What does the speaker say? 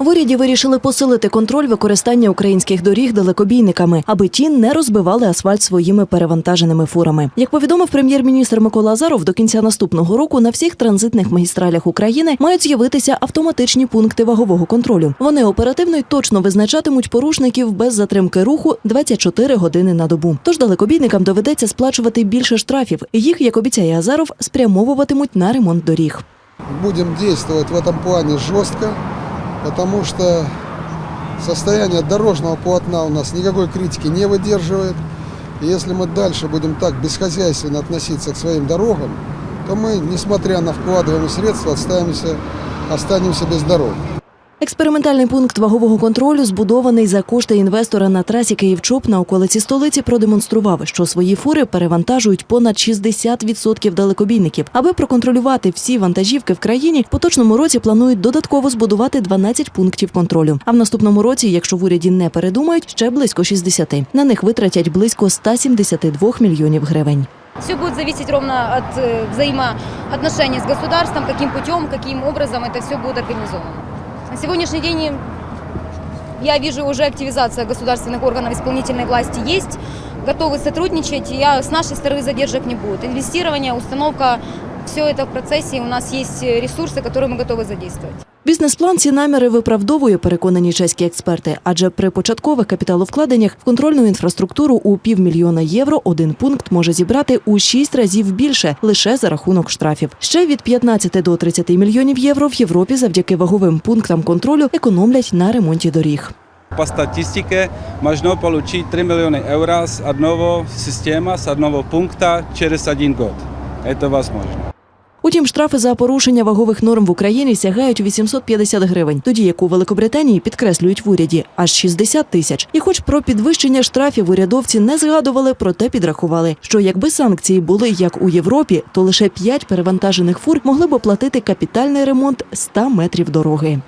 В уряді вирішили посилити контроль використання українських доріг далекобійниками, аби ті не розбивали асфальт своїми перевантаженими фурами. Як повідомив прем'єр-міністр Микола Азаров, до кінця наступного року на всіх транзитних магістралях України мають з'явитися автоматичні пункти вагового контролю. Вони оперативно й точно визначатимуть порушників без затримки руху 24 години на добу. Тож далекобійникам доведеться сплачувати більше штрафів. Їх, як обіцяє Азаров, спрямовуватимуть на ремонт доріг. Будем действовать в этом плане жестко, потому что состояние дорожного полотна у нас никакой критики не выдерживает. И если мы дальше будем так бесхозяйственно относиться к своим дорогам, то мы, несмотря на вкладываемые средства, останемся, останемся без дорог. Експериментальний пункт вагового контролю, збудований за кошти інвестора на трасі Київ-Чоп на околиці столиці, продемонстрував, що свої фури перевантажують понад 60% далекобійників. Аби проконтролювати всі вантажівки в країні, в поточному році планують додатково збудувати 12 пунктів контролю. А в наступному році, якщо в уряді не передумають, ще близько 60. На них витратять близько 172 мільйонів гривень. Все будет зависеть ровно от э, взаимоотношений с государством, каким путем, каким образом это все будет организовано. На сегодняшний день я вижу уже активизация государственных органов исполнительной власти есть, готовы сотрудничать, я, с нашей стороны задержек не будет. Инвестирование, установка, все это в процессе, у нас есть э, ресурсы, которые мы готовы задействовать. Бізнес-план ці наміри виправдовує, переконані чеські експерти. Адже при початкових капіталовкладеннях в контрольну інфраструктуру у півмільйона євро один пункт може зібрати у шість разів більше лише за рахунок штрафів. Ще від 15 до 30 мільйонів євро в Європі завдяки ваговим пунктам контролю економлять на ремонті доріг. Po statistike možno получить 3 miliony eura z одного система, з одного пункта через один год. Это возможно. Утім, штрафи за порушення вагових норм в Україні сягають 850 гривень, тоді як у Великобританії підкреслюють в уряді аж 60 тисяч. І хоч про підвищення штрафів урядовці не згадували, проте підрахували, що якби санкції були як у Європі, то лише 5 перевантажених фур могли б оплатити капітальний ремонт 100 метрів дороги.